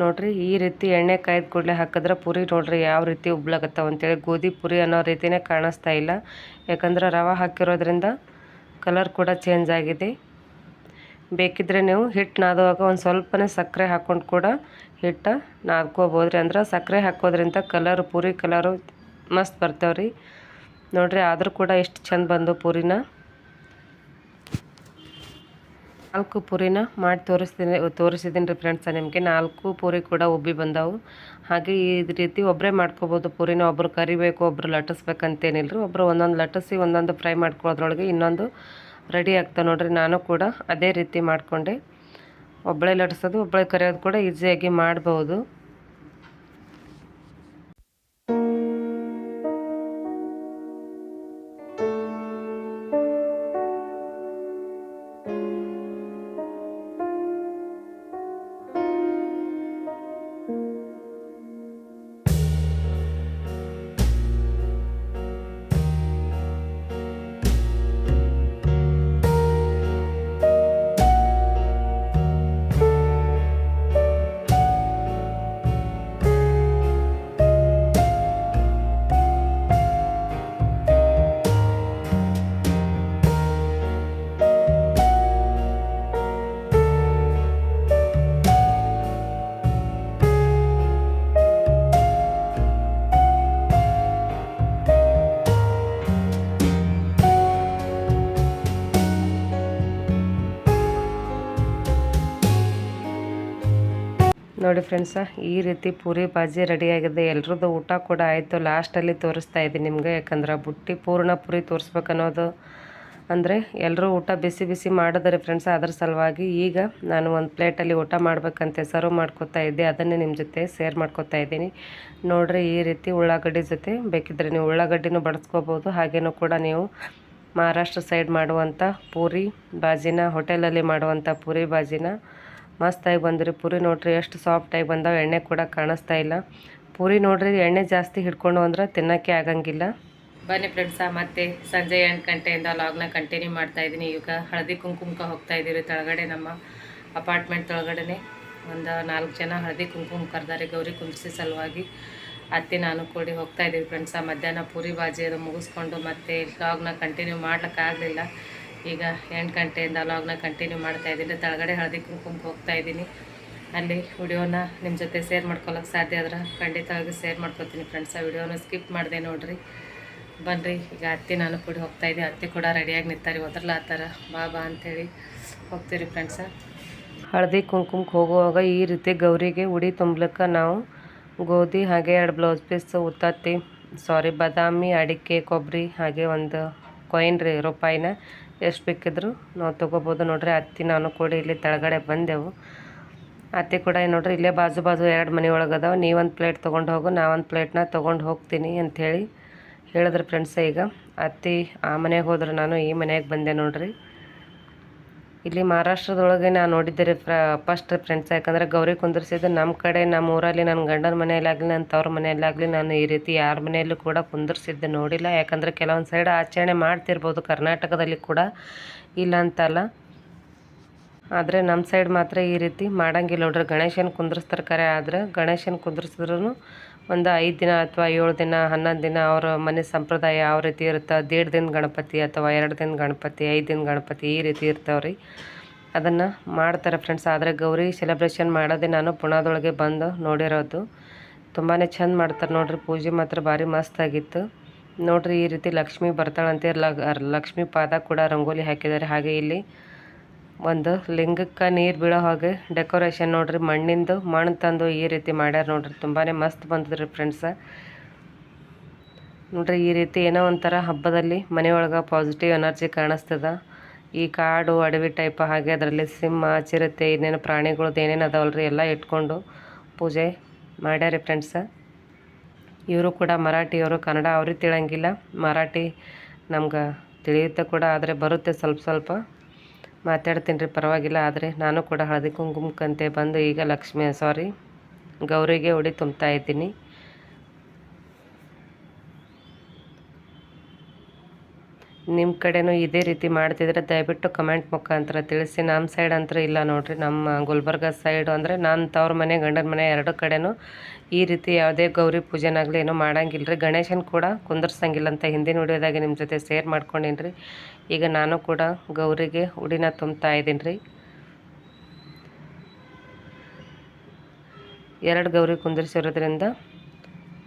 ನೋಡಿರಿ, ಈ ರೀತಿ ಎಣ್ಣೆ ಕಾಯ್ದು ಕೂಡಲೇ ಹಾಕಿದ್ರೆ ಪೂರಿ ನೋಡ್ರಿ ಯಾವ ರೀತಿ ಉಬ್ಲಾಗತ್ತಾವ ಅಂತೇಳಿ. ಗೋಧಿ, ಪುರಿ ಅನ್ನೋ ರೀತಿಯೇ ಕಾಣಿಸ್ತಾ ಇಲ್ಲ. ಯಾಕಂದ್ರೆ ರವೆ ಹಾಕಿರೋದ್ರಿಂದ ಕಲರ್ ಕೂಡ ಚೇಂಜ್ ಆಗಿದೆ. ಬೇಕಿದ್ರೆ ನೀವು ಹಿಟ್ಟು ನಾದುವಾಗ ಒಂದು ಸ್ವಲ್ಪನೇ ಸಕ್ಕರೆ ಹಾಕ್ಕೊಂಡು ಕೂಡ ಹಿಟ್ಟು ನಾದ್ಕೋಬೋದು ರೀ ಅಂದ್ರೆ ಸಕ್ಕರೆ ಹಾಕೋದ್ರಿಂದ ಕಲರ್ ಪೂರಿ ಕಲರು ಮಸ್ತ್ ಬರ್ತಾವೆ ರೀ ನೋಡಿರಿ, ಆದರೂ ಕೂಡ ಎಷ್ಟು ಚೆಂದ ಬಂದು ಪೂರಿನ. ನಾಲ್ಕು ಪೂರಿನ ಮಾಡಿ ತೋರಿಸ್ತೀನಿ ತೋರಿಸಿದ್ದೀನಿ ರೀ ಫ್ರೆಂಡ್ಸ ನಿಮಗೆ. ನಾಲ್ಕು ಪೂರಿ ಕೂಡ ಉಬ್ಬಿ ಬಂದವು. ಹಾಗೆ ಈ ರೀತಿ ಒಬ್ಬರೇ ಮಾಡ್ಕೋಬೋದು ಪೂರಿನ. ಒಬ್ಬರು ಕರಿಬೇಕು ಒಬ್ಬರು ಲಟ್ಟಿಸ್ಬೇಕಂತೇನಿಲ್ಲ ರೀ ಒಬ್ಬರು ಒಂದೊಂದು ಲಟ್ಟಿಸಿ, ಒಂದೊಂದು ಫ್ರೈ ಮಾಡ್ಕೊಳ್ಳೋದ್ರೊಳಗೆ ಇನ್ನೊಂದು ರೆಡಿ ಆಗ್ತಾ ನೋಡ್ರಿ, ನಾನು ಕೂಡ ಅದೇ ರೀತಿ ಮಾಡಿಕೊಂಡೆ. ಒಬ್ಬಳೇ ಲಟ್ಸೋದು ಒಬ್ಬಳೇ ಕರಿಯೋದು ಕೂಡ ಈಸಿಯಾಗಿ ಮಾಡ್ಬೋದು. ನೋಡಿ ಫ್ರೆಂಡ್ಸ ಈ ರೀತಿ ಪೂರಿ ಬಾಜಿ ರೆಡಿಯಾಗಿದೆ ಎಲ್ರದ್ದು ಊಟ ಕೂಡ ಆಯಿತು. ಲಾಸ್ಟಲ್ಲಿ ತೋರಿಸ್ತಾ ಇದ್ದೀನಿ ನಿಮಗೆ, ಯಾಕಂದ್ರೆ ಬುಟ್ಟಿ ಪೂರ್ಣ ಪೂರಿ ತೋರಿಸ್ಬೇಕನ್ನೋದು. ಅಂದರೆ ಎಲ್ಲರೂ ಊಟ ಬಿಸಿ ಬಿಸಿ ಮಾಡಿದ್ರೆ ಫ್ರೆಂಡ್ಸ್ ಅದ್ರ ಸಲುವಾಗಿ ಈಗ ನಾನು ಒಂದು ಪ್ಲೇಟಲ್ಲಿ ಊಟ ಮಾಡಬೇಕಂತ ಸರ್ವ್ ಮಾಡ್ಕೊತಾ ಇದ್ದೆ. ಅದನ್ನೇ ನಿಮ್ಮ ಜೊತೆ ಶೇರ್ ಮಾಡ್ಕೊತಾ ಇದ್ದೀನಿ. ನೋಡ್ರಿ, ಈ ರೀತಿ ಉಳ್ಳಾಗಡ್ಡಿ ಜೊತೆ ಬೇಕಿದ್ರೆ ನೀವು ಉಳ್ಳಾಗಡ್ಡಿನೂ ಬಡಿಸ್ಕೋಬೋದು. ಹಾಗೇನೂ ಕೂಡ ನೀವು ಮಹಾರಾಷ್ಟ್ರ ಸೈಡ್ ಮಾಡುವಂಥ ಪೂರಿ ಬಾಜಿನ ಹೋಟೆಲಲ್ಲಿ ಮಾಡುವಂಥ ಪೂರಿ ಬಾಜಿನ ಮಸ್ತಾಗಿ ಬಂದ್ರಿ. ಪೂರಿ ನೋಡ್ರಿ, ಎಷ್ಟು ಸಾಫ್ಟಾಗಿ ಬಂದಾವೆ, ಎಣ್ಣೆ ಕೂಡ ಕಾಣಿಸ್ತಾ ಇಲ್ಲ. ಪೂರಿ ನೋಡ್ರಿ, ಎಣ್ಣೆ ಜಾಸ್ತಿ ಹಿಡ್ಕೊಂಡು ಅಂದ್ರೆ ತಿನ್ನೋಕ್ಕೆ ಆಗಂಗಿಲ್ಲ. ಬನ್ನಿ ಫ್ರೆಂಡ್ಸ ಮತ್ತೆ ಸಂಜೆ ಎಂಟು ಗಂಟೆಯಿಂದ ಲಾಗ್ನ ಕಂಟಿನ್ಯೂ ಮಾಡ್ತಾ ಇದ್ದೀನಿ. ಈಗ ಹಳದಿ ಕುಂಕುಮಕ ಹೋಗ್ತಾ ಇದ್ದೀರಿ ತಳಗಡೆ ನಮ್ಮ ಅಪಾರ್ಟ್ಮೆಂಟ್ ಒಳಗಡೆ ಒಂದು ನಾಲ್ಕು ಜನ ಹಳದಿ ಕುಂಕುಮ ಕರೆದಾರೆ, ಗೌರಿ ಕುಂಬಿಸಿ ಸಲುವಾಗಿ ಅತ್ತೆ ನಾನು ಕೂಡಿ ಹೋಗ್ತಾ ಇದ್ದೀವಿ ಫ್ರೆಂಡ್ಸ ಮಧ್ಯಾಹ್ನ ಪೂರಿ ಬಾಜಿ ಅದು ಮುಗಿಸ್ಕೊಂಡು ಮತ್ತೆ ಲಾಗ್ನ ಕಂಟಿನ್ಯೂ ಮಾಡ್ಲಿಕ್ಕಾಗಲಿಲ್ಲ. ಈಗ ಎಂಟು ಗಂಟೆಯಿಂದ ವ್ಲಾಗ್ನ ಕಂಟಿನ್ಯೂ ಮಾಡ್ತಾ ಇದ್ದೀನಿ. ತಳಗಡೆ ಹಳದಿ ಕುಂಕುಮಕ್ಕೆ ಹೋಗ್ತಾ ಇದ್ದೀನಿ. ಅಲ್ಲಿ ವಿಡಿಯೋನ ನಿಮ್ಮ ಜೊತೆ ಶೇರ್ ಮಾಡ್ಕೊಳಕ್ಕೆ ಸಾಧ್ಯ ಆದ್ರೆ ಖಂಡಿತವಾಗಿ ಶೇರ್ ಮಾಡ್ಕೊತೀನಿ ಆ ವಿಡಿಯೋನ ಸ್ಕಿಪ್ ಮಾಡಿದೆ ನೋಡಿರಿ. ಬನ್ನಿರಿ ಈಗ ಅತ್ತೆ ನಾನು ಕೂಡ ಹೋಗ್ತಾ ಇದ್ದೀನಿ ಅತ್ತೆ ಕೂಡ ರೆಡಿಯಾಗಿ ನಿಂತಾರೆ. ಥರ. ಬಾ ಬಾ ಅಂಥೇಳಿ ಹೋಗ್ತೀರಿ ಫ್ರೆಂಡ್ಸ ಹಳದಿ ಕುಂಕುಮಕ್ಕೆ ಹೋಗುವಾಗ ಈ ರೀತಿ ಗೌರಿಗೆ ಉಡಿ ತುಂಬಲಿಕ್ಕೆ ನಾವು ಗೋಧಿ ಹಾಗೆ ಎರಡು ಬ್ಲೌಸ್ ಪೀಸ್ ಉತ್ತತ್ತಿ. ಸಾರಿ ಬಾದಾಮಿ, ಅಡಿಕೆ, ಕೊಬ್ಬರಿ ಹಾಗೆ ಒಂದು ಕಾಯಿನ್ ರೀ, ರೂಪಾಯಿನ. ಎಷ್ಟು ಬೇಕಿದ್ರು ನಾವು ತೊಗೋಬೋದು ನೋಡ್ರಿ. ಅತ್ತಿ ನಾನು ಕೂಡ ಇಲ್ಲಿ ತಳಗಡೆ ಬಂದೆವು. ಅತ್ತೆ ಕೂಡ ನೋಡ್ರಿ, ಇಲ್ಲೇ ಬಾಜು ಬಾಜು ಎರಡು ಮನೆ ಒಳಗೆ ಅದಾವ ನೀವೊಂದು ಪ್ಲೇಟ್ ತೊಗೊಂಡು ಹೋಗು, ನಾವೊಂದು ಪ್ಲೇಟ್ನ ತೊಗೊಂಡು ಹೋಗ್ತೀನಿ ಅಂಥೇಳಿ ಹೇಳಿದ್ರು ಫ್ರೆಂಡ್ಸ ಈಗ. ಅತ್ತಿ ಆ ಮನೆಗೆ ಹೋದ್ರೆ ನಾನು, ಈ ಮನೆಗೆ ಬಂದೆ ನೋಡ್ರಿ. ಇಲ್ಲಿ ಮಹಾರಾಷ್ಟ್ರದೊಳಗೆ ನಾನು ನೋಡಿದ್ದೆ ಫ್ರ ಫಸ್ಟ್ ಫ್ರೆಂಡ್ಸ್ ಯಾಕಂದರೆ ಗೌರಿ ಕುಂದಿರ್ಸಿದ್ದು ನಮ್ಮ ಕಡೆ ನಮ್ಮ ಊರಲ್ಲಿ ನನ್ನ ಗಂಡನ ಮನೆಯಲ್ಲಾಗಲಿ ನನ್ನ ತವ್ರ ಮನೆಯಲ್ಲಾಗಲಿ ನಾನು ಈ ರೀತಿ ಯಾರ ಮನೆಯಲ್ಲೂ ಕೂಡ ಕುಂದಿರ್ಸಿದ್ದೆ ನೋಡಿಲ್ಲ. ಯಾಕಂದರೆ ಕೆಲವೊಂದು ಸೈಡ್ ಆಚರಣೆ ಮಾಡ್ತಿರ್ಬೋದು ಕರ್ನಾಟಕದಲ್ಲಿ ಕೂಡ. ಇಲ್ಲ ಅಂತಲ್ಲ. ಆದರೆ ನಮ್ಮ ಸೈಡ್ ಮಾತ್ರ ಈ ರೀತಿ ಮಾಡಂಗಿಲ್ಲ ನೋಡ್ರಿ. ಗಣೇಶನ ಕುಂದರ್ಸ್ತಾರೆ ಕರೆ ಆದರೆ ಗಣೇಶನ ಕುಂದ್ರಿಸಿದ್ರು ಒಂದು ಐದು ದಿನ ಅಥವಾ ಏಳು ದಿನ, ಹನ್ನೊಂದು ದಿನ ಅವರ ಮನೆ ಸಂಪ್ರದಾಯ ಯಾವ ರೀತಿ ಇರುತ್ತೆ? ದೇಡ್ ದಿನ ಗಣಪತಿ ಅಥವಾ ಎರಡು ದಿನ ಗಣಪತಿ, ಐದು ದಿನ ಗಣಪತಿ ಈ ರೀತಿ ಇರ್ತಾವ್ರಿ. ಅದನ್ನು ಮಾಡ್ತಾರೆ ಫ್ರೆಂಡ್ಸ್ ಆದರೆ ಗೌರಿ ಸೆಲೆಬ್ರೇಷನ್ ಮಾಡೋದೇ ನಾನು ಪುಣಾದೊಳಗೆ ಬಂದು ನೋಡಿರೋದು. ತುಂಬಾ ಚೆಂದ ಮಾಡ್ತಾರೆ ನೋಡ್ರಿ. ಪೂಜೆ ಮಾತ್ರ ಭಾರಿ ಮಸ್ತಾಗಿತ್ತು ನೋಡ್ರಿ ಈ ರೀತಿ ಲಕ್ಷ್ಮಿ ಬರ್ತಾಳಂತೆ ಲಕ್ಷ್ಮಿ ಪಾದ ಕೂಡ ರಂಗೋಲಿ ಹಾಕಿದ್ದಾರೆ. ಹಾಗೆ ಇಲ್ಲಿ ಒಂದು ಲಿಂಗಕ್ಕೆ ನೀರು ಬೀಳೋ ಹಾಗೆ ಡೆಕೋರೇಷನ್ ನೋಡ್ರಿ. ಮಣ್ಣಿಂದು ಮಣ್ಣು ತಂದು ಈ ರೀತಿ ಮಾಡ್ಯಾರ ನೋಡ್ರಿ. ತುಂಬಾ ಮಸ್ತ್ ಬಂದದ್ರಿ ಫ್ರೆಂಡ್ಸ ನೋಡ್ರಿ, ಈ ರೀತಿ ಏನೋ ಒಂಥರ ಹಬ್ಬದಲ್ಲಿ ಮನೆಯೊಳಗೆ ಪಾಸಿಟಿವ್ ಎನರ್ಜಿ ಕಾಣಿಸ್ತದ. ಈ ಕಾಡು, ಅಡವಿ ಟೈಪ್ ಹಾಗೆ ಅದರಲ್ಲಿ ಸಿಂಹ, ಚಿರತೆ, ಇನ್ನೇನು ಪ್ರಾಣಿಗಳದ್ದು ಏನೇನು ಅದಾವಲ್ರಿ ಎಲ್ಲ ಇಟ್ಕೊಂಡು ಪೂಜೆ ಮಾಡ್ಯಾರಿ ಫ್ರೆಂಡ್ಸ ಇವರು ಕೂಡ ಮರಾಠಿಯವರು ಕನ್ನಡ, ಅವ್ರಿಗೆ ತಿಳಂಗಿಲ್ಲ ಮರಾಠಿ ನಮ್ಗೆ ತಿಳಿಯುತ್ತೆ ಕೂಡ, ಆದರೆ ಬರುತ್ತೆ ಸ್ವಲ್ಪ ಸ್ವಲ್ಪ. ಮಾತಾಡ್ತೀನಿ ರೀ, ಪರವಾಗಿಲ್ಲ. ಆದರೆ ನಾನು ಕೂಡ ಹಳದಿ ಕುಂಕುಮಕ್ಕಂತೆ ಬಂದು ಈಗ ಲಕ್ಷ್ಮಿ ಸಾರಿ ಗೌರಿಗೆ ಉಡಿ ತುಂಬ್ತಾ ಇದ್ದೀನಿ. ನಿಮ್ಮ ಕಡೆನೂ ಇದೇ ರೀತಿ ಮಾಡ್ತಿದ್ರೆ ದಯವಿಟ್ಟು ಕಮೆಂಟ್ ಮುಖಾಂತರ ತಿಳಿಸಿ. ನಮ್ಮ ಸೈಡ್ ಅಂತೂ ಇಲ್ಲ ನೋಡಿರಿ, ನಮ್ಮ ಗುಲ್ಬರ್ಗ ಸೈಡು ಅಂದರೆ ನಾನು ತವ್ರ ಮನೆ, ಗಂಡನ ಮನೆ ಎರಡು ಕಡೆನೂ ಈ ರೀತಿ ಯಾವುದೇ ಗೌರಿ ಪೂಜೆನಾಗಲಿ ಏನೂ ಮಾಡಂಗಿಲ್ಲ ರೀ ಗಣೇಶನ ಕೂಡ ಕುಂದರ್ಸಂಗಿಲ್ಲ ಅಂತ ಹಿಂದಿನ ವಿಡಿಯೋದಾಗೆ ನಿಮ್ಮ ಜೊತೆ ಸೇರ್ ಮಾಡ್ಕೊಂಡೀನಿ ರೀ ಈಗ ನಾನು ಕೂಡ ಗೌರಿಗೆ ಉಡಿನ ತುಂಬ್ತಾ ಇದ್ದೀನಿ ರೀ ಎರಡು ಗೌರಿ ಕುಂದಿರ್ಸಿರೋದ್ರಿಂದ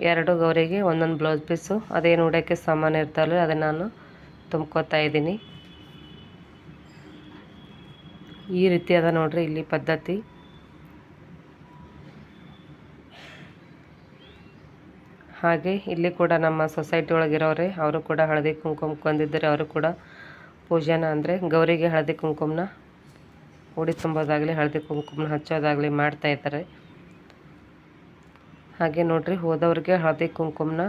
ಎರಡು ಗೌರಿಗೆ ಒಂದೊಂದು ಬ್ಲೌಸ್ ಪೀಸು ಅದೇನು ಉಡೋಕ್ಕೆ ಸಾಮಾನು ಇರ್ತಾವಲ್ಲ ಅದನ್ನು ನಾನು ತುಂಬ್ಕೋತಾ ಇದ್ದೀನಿ. ಈ ರೀತಿ ಅದ ನೋಡ್ರಿ, ಇಲ್ಲಿ ಪದ್ಧತಿ. ಹಾಗೆ ಇಲ್ಲಿ ಕೂಡ ನಮ್ಮ ಸೊಸೈಟಿ ಒಳಗಿರೋರೆ, ಅವರು ಕೂಡ ಹಳದಿ ಕುಂಕುಮ ಬಂದಿದ್ದಾರೆ ಅವರು ಕೂಡ ಪೂಜೆನ ಅಂದರೆ ಗೌರಿಗೆ ಹಳದಿ ಕುಂಕುಮನ ಉಡಿ ತುಂಬೋದಾಗಲಿ, ಹಳದಿ ಕುಂಕುಮನ ಹಚ್ಚೋದಾಗಲಿ ಮಾಡ್ತಾ ಇದ್ದಾರೆ. ಹಾಗೆ ನೋಡಿರಿ ಹೋದವ್ರಿಗೆ ಹಳದಿ ಕುಂಕುಮನ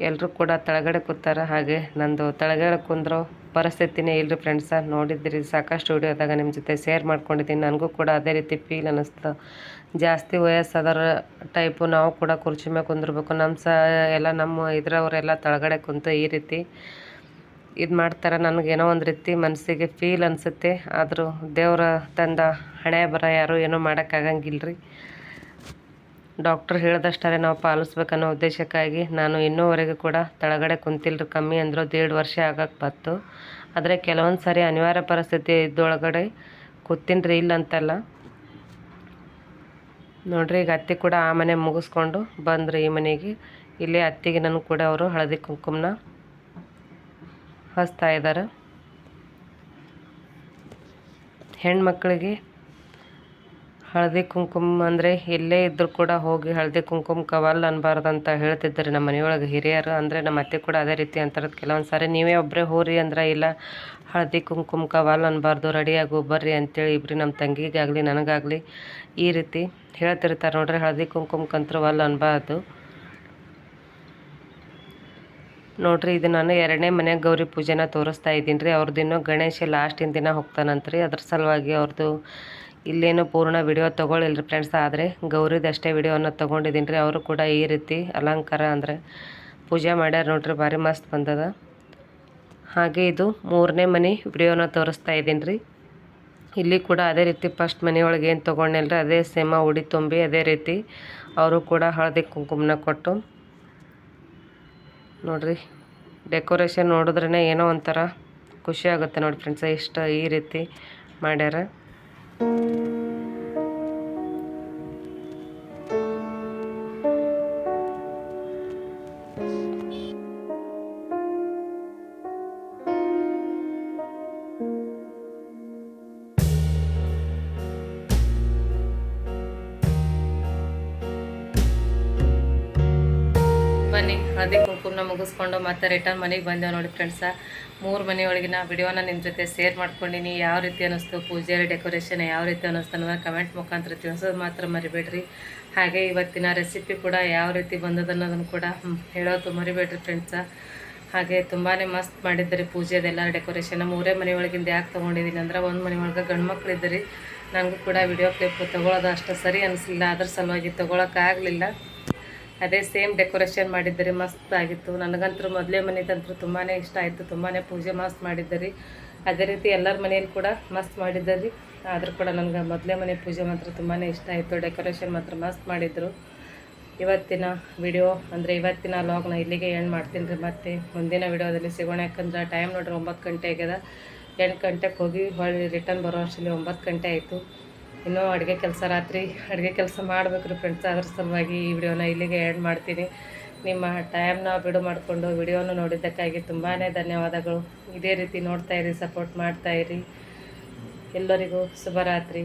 ಎಲ್ಲರೂ ಕೂಡ ತಳಗಡೆ ಕೂತಾರ ಹಾಗೆ ನಂದು ತಳಗಡೆ ಕುಂದ್ರೋ ಪರಿಸ್ಥಿತಿನೇ ಇಲ್ಲರಿ ಫ್ರೆಂಡ್ಸ ನೋಡಿದ್ರಿ, ಸಾಕಷ್ಟು ವಿಡಿಯೋದಾಗ ನಿಮ್ಮ ಜೊತೆ ಶೇರ್ ಮಾಡ್ಕೊಂಡಿದ್ದೀನಿ. ನನಗೂ ಕೂಡ ಅದೇ ರೀತಿ ಫೀಲ್ ಅನ್ನಿಸ್ತು ಜಾಸ್ತಿ ವಯಸ್ಸಾದರ ಟೈಪು ನಾವು ಕೂಡ ಕುರ್ಚಿ ಮೇಲೆ ಕುಂದಿರ್ಬೇಕು. ನಮ್ಮ ಸ, ಎಲ್ಲ ನಮ್ಮ ಇದ್ರವರೆಲ್ಲ ತಳಗಡೆ ಕುಂತು ಈ ರೀತಿ ಇದು ಮಾಡ್ತಾರೆ. ನನಗೇನೋ ಒಂದು ರೀತಿ ಮನಸ್ಸಿಗೆ ಫೀಲ್ ಅನಿಸುತ್ತೆ. ಆದರೂ ದೇವರ ತಂದ ಹಣೆ ಬರ ಯಾರು ಏನೂ ಮಾಡೋಕ್ಕಾಗಂಗಿಲ್ಲ ರೀ ಡಾಕ್ಟ್ರ್ ಹೇಳಿದಷ್ಟೇ ನಾವು ಪಾಲಿಸ್ಬೇಕನ್ನೋ ಉದ್ದೇಶಕ್ಕಾಗಿ ನಾನು ಇನ್ನೂವರೆಗೂ ಕೂಡ ತಳಗಡೆ ಕುಂತಿಲ್ರಿ. ಕಮ್ಮಿ ಅಂದರು ದೇಡ್ ವರ್ಷ ಆಗಕ್ಕೆ ಬತ್ತು ಆದರೆ ಕೆಲವೊಂದು ಸಾರಿ ಅನಿವಾರ್ಯ ಪರಿಸ್ಥಿತಿ ಇದ್ದೊಳಗಡೆ ಕೂತಿನ್ರಿ ಇಲ್ಲ ಅಂತಲ್ಲ ನೋಡ್ರಿ, ಈಗ ಅತ್ತೆ ಕೂಡ ಆ ಮನೆ ಮುಗಿಸ್ಕೊಂಡು ಬಂದ್ರಿ ಈ ಮನೆಗೆ. ಇಲ್ಲಿ ಅತ್ತಿಗೆ ನನಗೆ ಕೂಡ ಅವರು ಹಳದಿ ಕುಂಕುಮನ ಹಚ್ತಾ ಇದ್ದಾರೆ ಹೆಣ್ಮಕ್ಳಿಗೆ ಹಳದಿ ಕುಂಕುಮ ಅಂದರೆ ಎಲ್ಲೇ ಇದ್ದರೂ ಕೂಡ ಹೋಗಿ ಹಳದಿ ಕುಂಕುಮ ಕವಲ್ ಅನ್ಬಾರ್ದು ಅಂತ ಹೇಳ್ತಿದ್ದಾರೆ ನಮ್ಮ ಮನೆಯೊಳಗೆ ಹಿರಿಯರು. ಅಂದರೆ ನಮ್ಮ ಅತ್ತೆ ಕೂಡ ಅದೇ ರೀತಿ ಅಂತಾರೆ ಕೆಲವೊಂದು ಸಾರಿ ನೀವೇ ಒಬ್ಬರೇ ಹೋರಿ ಅಂದ್ರೆ ಇಲ್ಲ, ಹಳದಿ ಕುಂಕುಮ ಕವಲ್ ಅನ್ಬಾರ್ದು, ರೆಡಿಯಾಗು, ಬರ್ರಿ ಅಂತೇಳಿ ಇಬ್ರಿ ನಮ್ಮ ತಂಗಿಗಾಗಲಿ, ನನಗಾಗಲಿ ಈ ರೀತಿ ಹೇಳ್ತಿರ್ತಾರೆ ನೋಡ್ರಿ. ಹಳದಿ ಕುಂಕುಮಕ್ಕಂತೂ ವಲ್ ಅನ್ಬಾರ್ದು. ನೋಡ್ರಿ, ಇದು ನಾನು ಎರಡನೇ ಮನೆಯಾಗ ಗೌರಿ ಪೂಜೆನ ತೋರಿಸ್ತಾ ಇದ್ದೀನಿ ರೀ. ಅವ್ರದ್ದು ಗಣೇಶ ಲಾಸ್ಟಿನ ದಿನ ಹೋಗ್ತಾನಂತ್ರಿ. ಅದ್ರ ಸಲುವಾಗಿ ಅವ್ರದ್ದು ಇಲ್ಲೇನು ಪೂರ್ಣ ವಿಡಿಯೋ ತೊಗೊಳ್ಳಿಲ್ಲ ರೀ ಫ್ರೆಂಡ್ಸ್ ಆದರೆ ಗೌರಿದಷ್ಟೇ ವಿಡಿಯೋನ ತೊಗೊಂಡಿದ್ದೀನಿ ರೀ ಅವರು ಕೂಡ ಈ ರೀತಿ ಅಲಂಕಾರ ಅಂದರೆ ಪೂಜೆ ಮಾಡ್ಯಾರ ನೋಡ್ರಿ, ಭಾರಿ ಮಸ್ತ್ ಬಂದದ. ಹಾಗೆ ಇದು ಮೂರನೇ ಮನೆ ವಿಡಿಯೋನ ತೋರಿಸ್ತಾ ಇದ್ದೀನಿ ರೀ ಇಲ್ಲಿ ಕೂಡ ಅದೇ ರೀತಿ ಫಸ್ಟ್ ಮನೆಯೊಳಗೆ ಏನು ತೊಗೊಂಡಿಲ್ರಿ, ಅದೇ ಸೇಮ ಉಡಿ ತುಂಬಿ, ಅದೇ ರೀತಿ ಅವರು ಕೂಡ ಹಳದಿ ಕುಂಕುಮನ ಕೊಟ್ಟು ನೋಡ್ರಿ ಡೆಕೋರೇಷನ್ ನೋಡಿದ್ರೇ ಏನೋ ಒಂಥರ ಖುಷಿ ಆಗುತ್ತೆ ನೋಡಿ ಫ್ರೆಂಡ್ಸ್ ಇಷ್ಟ ಈ ರೀತಿ ಮಾಡ್ಯಾರ. thank you ಹಳದಿ ಕುಂಕುಮನ ಮುಗಿಸ್ಕೊಂಡು ಮತ್ತೆ ರಿಟರ್ನ್ ಮನೆಗೆ ಬಂದೆವು ನೋಡಿ ಫ್ರೆಂಡ್ಸ ಮೂರು ಮನೆಯೊಳಗಿನ ವಿಡಿಯೋನ ನಿಮ್ಮ ಜೊತೆ ಶೇರ್ ಮಾಡ್ಕೊಂಡಿನಿ. ಯಾವ ರೀತಿ ಅನ್ನಿಸ್ತು ಪೂಜೆಯಲ್ಲಿ ಡೆಕೋರೇಷನ್ ಯಾವ ರೀತಿ ಅನ್ನಿಸ್ತು ಅನ್ನೋದನ್ನ ಕಮೆಂಟ್ ಮುಖಾಂತರ ತಿಳಿಸೋದು ಮಾತ್ರ ಮರಿಬೇಡ್ರಿ. ಹಾಗೆ ಇವತ್ತಿನ ರೆಸಿಪಿ ಕೂಡ ಯಾವ ರೀತಿ ಬಂದದ ಅನ್ನೋದನ್ನು ಕೂಡ ಹೇಳೋದು ಮರಿಬೇಡ್ರಿ ಫ್ರೆಂಡ್ಸ ಹಾಗೆ ತುಂಬಾ ಮಸ್ತ್ ಮಾಡಿದ್ರಿ ಪೂಜೆದೆಲ್ಲ ಡೆಕೋರೇಷನ್ ಮೂರೇ ಮನೆಯೊಳಗಿಂದ ಯಾಕೆ ತೊಗೊಂಡಿದ್ದೀನಿ ಅಂದ್ರೆ ಒಂದು ಮನೆಯೊಳಗೆ ಗಂಡು ಮಕ್ಳು ಇದ್ರಿ ನನಗೂ ಕೂಡ ವಿಡಿಯೋ ಕ್ಲಿಪ್ ತೊಗೊಳೋದು ಅಷ್ಟು ಸರಿ ಅನಿಸ್ಲಿಲ್ಲ ಅದ್ರ ಸಲುವಾಗಿ ತೊಗೊಳಕ್ಕಾಗಲಿಲ್ಲ ಅದೇ ಸೇಮ್ ಡೆಕೋರೇಷನ್ ಮಾಡಿದ್ದರಿ, ಮಸ್ತ್ ಆಗಿತ್ತು. ನನಗಂತೂ ಮೊದಲೇ ಮನೆದಂತೂ ತುಂಬಾ ಇಷ್ಟ ಆಯಿತು ತುಂಬಾ ಪೂಜೆ ಮಸ್ತ್ ಮಾಡಿದ್ದರಿ. ಅದೇ ರೀತಿ ಎಲ್ಲರ ಮನೆಯಲ್ಲಿ ಕೂಡ ಮಸ್ತ್ ಮಾಡಿದ್ದರಿ. ಆದರೂ ಕೂಡ ನನಗೆ ಮೊದಲೇ ಮನೆ ಪೂಜೆ ಮಾತ್ರ ತುಂಬಾ ಇಷ್ಟ ಆಯಿತು, ಡೆಕೋರೇಷನ್ ಮಾತ್ರ ಮಸ್ತ್ ಮಾಡಿದರು. ಇವತ್ತಿನ ವಿಡಿಯೋ ಅಂದರೆ ಇವತ್ತಿನ ಲಾಗ್ನ ಇಲ್ಲಿಗೆ ಎಂಡ್ ಮಾಡ್ತೀನಿ ರೀ ಮತ್ತೆ. ಮುಂದಿನ ವಿಡಿಯೋದಲ್ಲಿ ಸಿಗೋಣ, ಯಾಕಂದ್ರೆ ಟೈಮ್ ನೋಡ್ರಿ ಒಂಬತ್ತು ಗಂಟೆ ಆಗ್ಯದ. ಎಂಟು ಗಂಟೆಗೆ ಹೋಗಿ ಹೊಳ್ಳಿ ರಿಟರ್ನ್ ಬರೋ ಅಷ್ಟರಲ್ಲಿ ಒಂಬತ್ತು ಗಂಟೆ ಆಯಿತು. ಇನ್ನೂ ಅಡುಗೆ ಕೆಲಸ ರಾತ್ರಿ ಅಡುಗೆ ಕೆಲಸ ಮಾಡಬೇಕು ರೀ ಫ್ರೆಂಡ್ಸ್ ಅದ್ರ ಸಲುವಾಗಿ ಈ ವಿಡಿಯೋನ ಇಲ್ಲಿಗೆ ಆ್ಯಡ್ ಮಾಡ್ತೀನಿ. ನಿಮ್ಮ ಟೈಮ್ನ ಬಿಡು ಮಾಡಿಕೊಂಡು ವಿಡಿಯೋನ ನೋಡಿದ್ದಕ್ಕಾಗಿ ತುಂಬಾ ಧನ್ಯವಾದಗಳು. ಇದೇ ರೀತಿ ನೋಡ್ತಾಯಿರಿ ಸಪೋರ್ಟ್ ಮಾಡ್ತಾಯಿರಿ ಎಲ್ಲರಿಗೂ ಶುಭರಾತ್ರಿ.